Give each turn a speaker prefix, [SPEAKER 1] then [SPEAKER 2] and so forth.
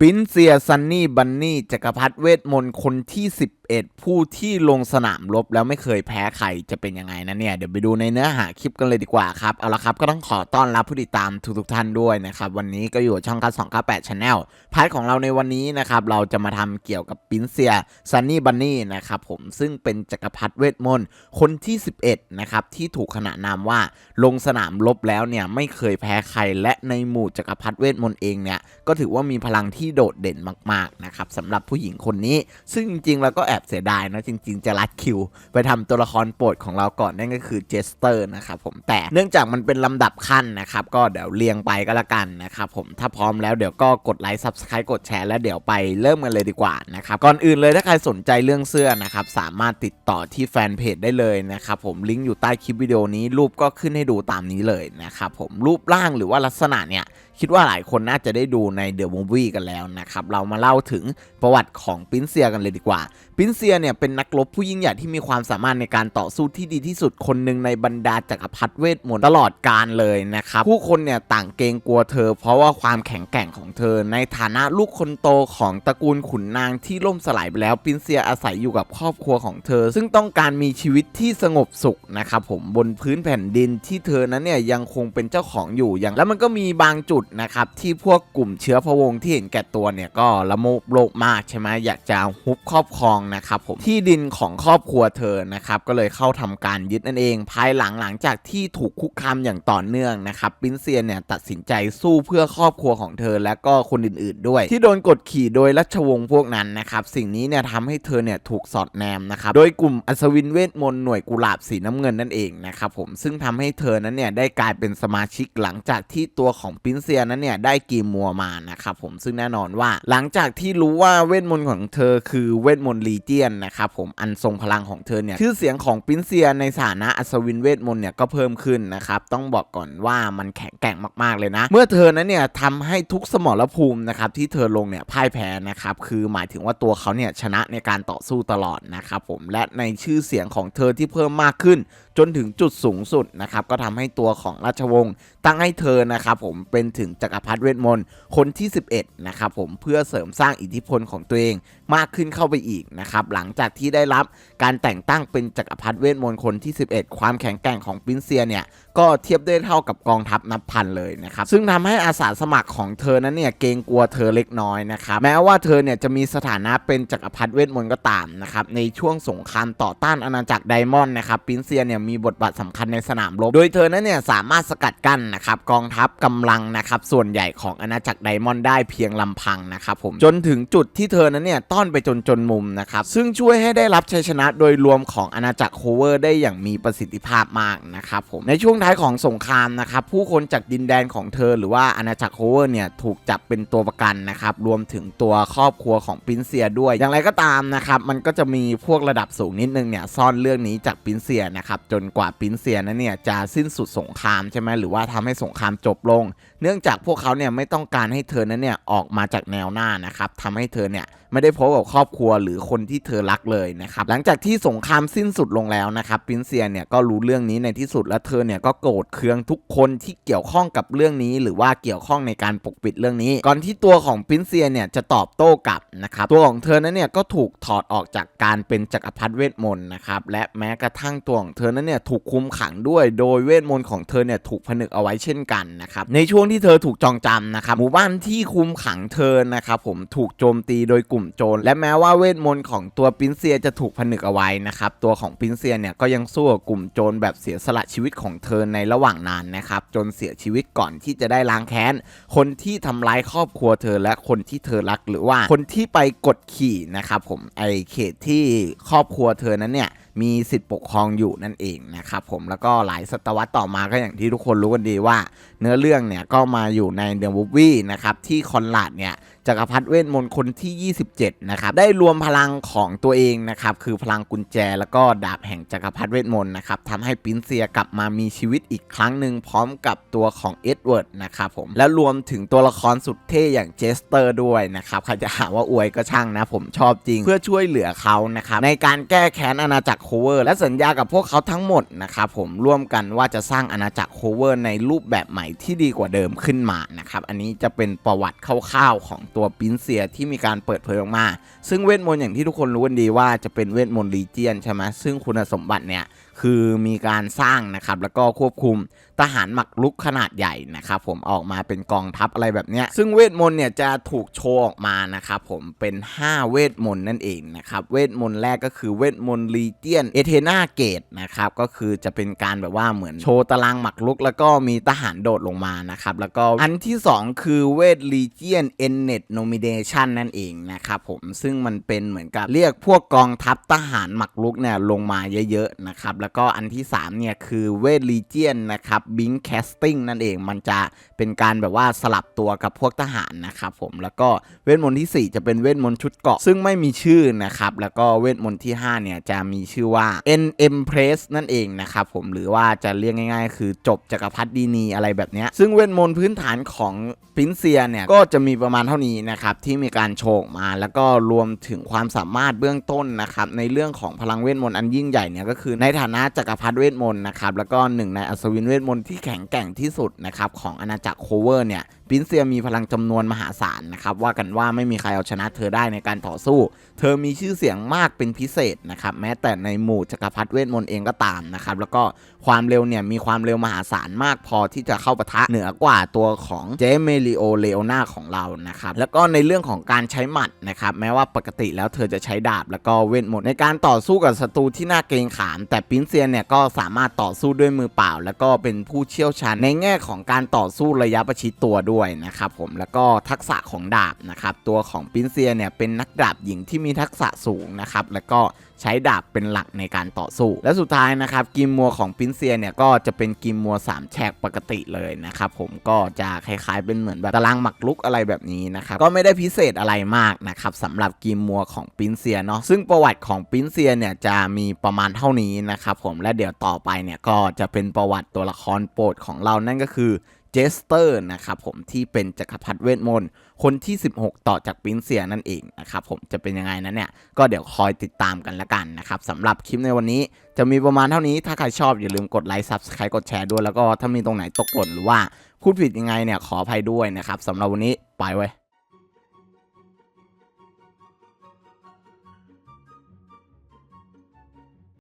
[SPEAKER 1] ปิ้นเซียซันนี่ บันนี่จักรพรรดิเวทมนต์คนที่ 11 ผู้ที่ลงสนามรบแล้วไม่เคยแพ้ใครจะเป็นยังไงนะเนี่ย เดี๋ยวไปดูในเนื้อหาคลิปกันเลยดีกว่าครับ เอาละครับ ก็ต้องขอต้อนรับผู้ติดตามทุกๆท่านด้วยนะครับ วันนี้ก็อยู่ช่องกัส298 Channel พาร์ทของเราในวันนี้นะครับ เราจะมาทำเกี่ยวกับปินเซียซันนี่บันนี่นะครับผมซึ่งเป็นจักรพรรดิเวทมนต์คนที่ 11 นะครับ ที่ถูกขนานนามว่าลงสนามรบแล้วเนี่ยไม่เคยแพ้ใครและในหมู่จักรพรรดิเวทมนต์เองเนี่ยก็ถือว่ามีพลังที่โดดเด่นมากๆนะครับสำหรับผู้หญิงคนนี้ ซึ่งจริงๆเราก็แอบเสียดายนะจริง ๆ จะรัดคิว ไปทำตัวละครโปรดของเราก่อนนั่นก็คือเจสเตอร์นะครับผมแต่เนื่องจากมันเป็นลำดับขั้นนะครับ ก็เดี๋ยวเรียงไปก็แล้วกันนะครับผมถ้าพร้อมแล้วเดี๋ยวก็กดไลค์ซับสไครต์กดแชร์แล้วเดี๋ยวไปเริ่มกันเลยดีกว่านะครับก่อนอื่นเลยถ้าใครสนใจเรื่องเสื้อนะครับสามารถติดต่อที่แฟนเพจได้เลยนะครับผมลิงก์อยู่ใต้คลิปวิดีโอนี้รูปก็ขึ้นให้ดูตามนี้เลยนะครับผมรูปร่างหรือว่าลักษณะเนี่ย คิดว่าหลายคนน่าจะได้ดูในเดอะมูฟวี่กันแล้วนะครับ เรามาเล่าถึงประวัติของปินเซียกันเลยดีกว่า ปินเซียเนี่ยเป็นนักรบผู้ยิ่งใหญ่ที่มีความสามารถในการต่อสู้ที่ดีที่สุดคนหนึ่งในบรรดาจักรพรรดิเวทมนต์ตลอดกาลเลยนะครับ ผู้คนเนี่ยต่างเกรงกลัวเธอ เพราะว่าความแข็งแกร่งของเธอ ในฐานะลูกคนโตของตระกูลขุนนางที่ล่มสลายไปแล้ว ปินเซียอาศัยอยู่กับครอบครัวของเธอ ซึ่งต้องการมีชีวิตที่สงบสุขนะครับผมบนพื้นแผ่นดินที่เธอนั้นเนี่ยยังคงเป็นเจ้าของอยู่อย่างแล้วมันก็มีบางจุดนะครับที่พวกกลุ่มเชื้อพระวงศ์ที่เห็นแก่ตัวเนี่ยก็ละโมบโลภมากใช่ไหมอยากจะฮุบครอบครองนะครับผมที่ดินของครอบครัวเธอนะครับก็เลยเข้าทำการยึดนั่นเอง ภายหลังหลังจากที่ถูกคุกคามอย่างต่อเนื่องนะครับปินเซียนเนี่ยตัดสินใจสู้เพื่อครอบครัวของเธอและก็คนอื่น ๆ ด้วย ที่โดนกดขี่โดยรัชวงศ์พวกนั้นนะครับสิ่งนี้เนี่ยทำให้เธอเนี่ยถูกสอดแนมนะครับโดยกลุ่มอัศวินเวทมนต์หน่วยกุหลาบสีน้ำเงินนั่นเองนะครับผมซึ่งทำให้เธอนั้นเนี่ยได้กลายเป็นสมาชิกหลังจากที่ตัวของปินเซียนั้นเนี่ยได้กีมัวมานะครับผมซึ่งแน่นอนว่าหลังจากที่รู้ว่าเวทมนต์ของเธอคือเวทมนต์ลีเจียนนะครับผมอันทรงพลังของเธอเนี่ยชื่อเสียงของปินเซียในฐานะอัศวินเวทมนต์เนี่ยก็เพิ่มขึ้นนะครับต้องบอกก่อนว่ามันแข็งแกร่งมากๆเลยนะ เมื่อเธอนั้นเนี่ยทำให้ทุกสมรภูมินะครับที่เธอลงเนี่ยพ่ายแพ้นะครับคือหมายถึงว่าตัวเขาเนี่ยชนะในการต่อสู้ตลอดนะครับผมและในชื่อเสียงของเธอที่เพิ่มมากขึ้น จนถึงจุดสูงสุดนะครับก็ทำให้ตัวของราชวงศ์ตั้งให้เธอนะครับผมเป็นถึงจักรพรรดิเวทมนต์คนที่ 11 นะครับผมเพื่อเสริมสร้างอิทธิพลของตัวเองมากขึ้นเข้าไปอีกนะครับหลังจากที่ได้รับการแต่งตั้งเป็นจักรพรรดิเวทมนต์คนที่ 11 ความแข็งแกร่งของปินเซียเนี่ยก็เทียบได้เท่ากับกองทัพนับพันเลยนะครับซึ่งทำให้อาสาสมัครของเธอนั้นเนี่ยเกรงกลัวเธอเล็กน้อยนะครับแม้ว่าเธอเนี่ยจะมีสถานะเป็นจักรพรรดิเวทมนต์ก็ตามนะครับในช่วงสงครามต่อต้านอาณาจักรไดมอนด์นะครับปินเซียเนี่ยมีบทบาทสำคัญในสนามรบโดยเธอนั้นเนี่ยสามารถสกัดกั้นนะครับกองทัพกำลังนะครับส่วนใหญ่ของอาณาจักรไดมอนด์ได้เพียงลำพังนะครับผมจนถึงจุดที่เธอนั้นเนี่ยต้อนไปจนจนมุมนะครับซึ่งช่วยให้ได้รับชัยชนะโดยรวมของอาณาจักรโคเวอร์ได้อย่างมีประสิทธิภาพมากนะครับผมในช่วงท้ายของสงครามนะครับผู้คนจากดินแดนของเธอ หรือว่าอาณาจักรโคเวอร์เนี่ยถูกจับเป็นตัวประกันนะครับรวมถึงตัวครอบครัวของปินเซียด้วย อย่างไรก็ตามนะครับมันก็จะมีพวกระดับสูงนิดนึงเนี่ยซ่อนเรื่องนี้จากปินเซียนะครับจนกว่าปินเซียนั้นเนี่ยจะสิ้นสุดสงครามใช่ไหมหรือว่าทำให้สงครามจบลง เนื่องจากพวกเขาเนี่ยไม่ต้องการให้เธอนั้นเนี่ยออกมาจากแนวหน้านะครับทำให้เธอเนี่ยไม่ได้พบกับครอบครัวหรือคนที่เธอรักเลยนะครับหลังจากที่สงครามสิ้นสุดลงแล้วนะครับปินเซียเนี่ยก็รู้เรื่องนี้ในที่สุดและเธอเนี่ยก็โกรธเคืองทุกคนที่เกี่ยวข้องกับเรื่องนี้ หรือว่าเกี่ยวข้องในการปกปิดเรื่องนี้ ก่อนที่ตัวของปินเซียเนี่ยจะตอบโต้กลับนะครับตัวของเธอนั้นเนี่ยก็ถูกถอดออกจากการเป็นจักรพรรดิเวทมนต์นะครับและแม้กระทั่งตัวของเธอนั้นเนี่ยถูกคุมขังด้วย โดยเวทมนต์ของเธอเนี่ยถูกผนึกเอาไว้เช่นกันนะครับในช่วงที่เธออถูกจองจำนะครับหมู่บ้านที่คุมขังเธอนะครับผมถูกโจมตีโดยกลุ่มโจรและแม้ว่าเวทมนต์ของตัวปินเซียจะถูกผนึกเอาไว้นะครับตัวของปินเซียเนี่ยก็ยังสู้กับกลุ่มโจรแบบเสียสละชีวิตของเธอในระหว่างนานนะครับจนเสียชีวิตก่อนที่จะได้ล้างแค้น คนที่ทำร้ายครอบครัวเธอและคนที่เธอรักหรือว่าคนที่ไปกดขี่นะครับผมไอเขตที่ครอบครัวเธอนั้นเนี่ย มีสิทธิปกครองอยู่นั่นเองนะครับผมแล้วก็หลายศตวรรษต่อมาก็อย่างที่ทุกคนรู้กันดีว่า เนื้อเรื่องเนี่ยก็มาอยู่ในเดอะมูฟวี่นะครับที่คอนลาดเนี่ย จักรพรรดิเวทมนต์คนที่ 27 นะครับ ได้รวมพลังของตัวเองนะครับ คือพลังกุญแจแล้วก็ดาบแห่งจักรพรรดิเวทมนต์นะครับทำให้ปินเซียกลับมามีชีวิตอีกครั้งหนึ่งพร้อมกับตัวของเอ็ดเวิร์ดนะครับผม และรวมถึงตัวละครสุดเท่อย่างเจสเตอร์ด้วยนะครับ ใครจะหาว่าอวยก็ช่างนะ ผมชอบจริง เพื่อช่วยเหลือเขานะครับในการแก้แค้นอาณาจักรโคเวอร์ และสัญญากับพวกเขาทั้งหมดนะครับผมร่วมกันว่าจะสร้างอาณาจักรโคเวอร์ในรูปแบบใหม่ที่ดีกว่าเดิมขึ้นมานะครับอันนี้จะเป็นประวัติคร่าวๆของตัวปินเซียที่มีการเปิดเผยออกมา ซึ่งเวทมนต์อย่างที่ทุกคนรู้กันดีว่าจะเป็นเวทมนต์ลีเจียนใช่ไหมซึ่งคุณสมบัติเนี่ย คือมีการสร้างนะครับแล้วก็ควบคุมทหารหมักลุกขนาดใหญ่นะครับผมออกมาเป็นกองทัพอะไรแบบเนี้ยซึ่งเวทมนต์เนี่ยจะถูกโชว์ออกมานะครับผมเป็น 5 เวทมนต์นั่นเองนะครับเวทมนต์แรกก็คือเวทมนต์ลีเจียนเอเทนาเกตนะครับก็คือจะเป็นการแบบว่าเหมือนโชว์ตารางหมักลุก แล้วก็มีทหารโดดลงมานะครับแล้วก็อันที่ 2 คือเวทลีเจียนเอนเน็ตโนมิเดชันนั่นเองนะครับผมซึ่งมันเป็นเหมือนกับเรียกพวกกองทัพทหารหมักลุกเนี่ยลงมาเยอะๆนะครับแล้วก็อันที่ 3 เนี่ย คือเวทลีเจียนนะครับบิงแคสติ้งนั่นเองมันจะเป็นการแบบว่าสลับตัวกับพวกทหารนะครับผมแล้วก็เวทมนต์ที่ 4 จะเป็นเวทมนต์ชุดเกาะ ซึ่งไม่มีชื่อนะครับ แล้วก็เวทมนต์ที่ 5 เนี่ย จะมีชื่อว่า N Empress นั่นเองนะครับผมหรือว่าจะเรียกง่ายๆ คือจบจักรพรรดินีอะไรแบบนี้ซึ่งเวทมนต์พื้นฐานของปินเซียเนี่ยก็จะมีประมาณเท่านี้นะครับที่มีการโชว์ออกมาแล้วก็รวมถึงความสามารถเบื้องต้นนะครับในเรื่องของพลังเวทมนต์อันยิ่งใหญ่เนี่ยก็คือในฐานะจักรพรรดิเวทมนต์นะครับแล้วก็หนึ่งในอัศวินเวทมนต์ที่แข็งแกร่งที่สุดนะครับของอาณาจักรโคเวอร์เนี่ยปินเซียมีพลังจำนวนมหาศาลนะครับว่ากันว่าไม่มีใครเอาชนะเธอได้ในการต่อสู้ เธอมีชื่อเสียงมากเป็นพิเศษนะครับแม้แต่ในหมู่จักรพรรดิเวทมนต์เองก็ตามนะครับแล้วก็ความเร็วเนี่ยมีความเร็วมหาศาลมากพอที่จะเข้าปะทะเหนือกว่าตัวของเจเมลิโอเลโอนาของเรานะครับแล้วก็ในเรื่องของการใช้หมัดนะครับแม้ว่าปกติแล้วเธอจะใช้ดาบแล้วก็เวทมนต์ในการต่อสู้กับศัตรูที่น่าเกรงขาม แต่ปินเซียเนี่ยก็สามารถต่อสู้ด้วยมือเปล่า แล้วก็เป็นผู้เชี่ยวชาญในแง่ของการต่อสู้ระยะประชิดตัวด้วยนะครับผมแล้วก็ทักษะของดาบนะครับตัวของปินเซียเนี่ยเป็นนักดาบหญิงที่มีทักษะสูงนะครับแล้วก็ใช้ดาบเป็นหลักในการต่อสู้ และสุดท้ายนะครับกิมมัวของปินเซียเนี่ยก็จะเป็นกิมมัวสามแฉกปกติเลยนะครับผมก็จะคล้ายๆเป็นเหมือนแบบตารางหมักลุกอะไรแบบนี้นะครับก็ไม่ได้พิเศษอะไรมากนะครับสำหรับกิมมัวของปินเซียเนาะซึ่งประวัติของปินเซียเนี่ยจะมีประมาณเท่านี้นะครับผมและเดี๋ยวต่อไปเนี่ยก็จะเป็นประวัติตัวละครโปรดของเรานั่นก็คือ จสเตอร์นะครับผมที่เป็นจักรพรรดิเวทมนต์คนที่ 16 ต่อจากปรินเซียนั่นเองนะครับผมจะเป็นยังไงนั้นเนี่ย ก็เดี๋ยวคอยติดตามกันละกันนะครับสำหรับคลิปในวันนี้จะมีประมาณเท่านี้ถ้าใครชอบอย่าลืมกดไลค์ซับสไครต์กดแชร์ด้วยแล้วก็ถ้ามีตรงไหนตกหล่นหรือว่าพูดผิดยังไงเนี่ยขออภัยด้วยนะครับสำหรับวันนี้ไปไว้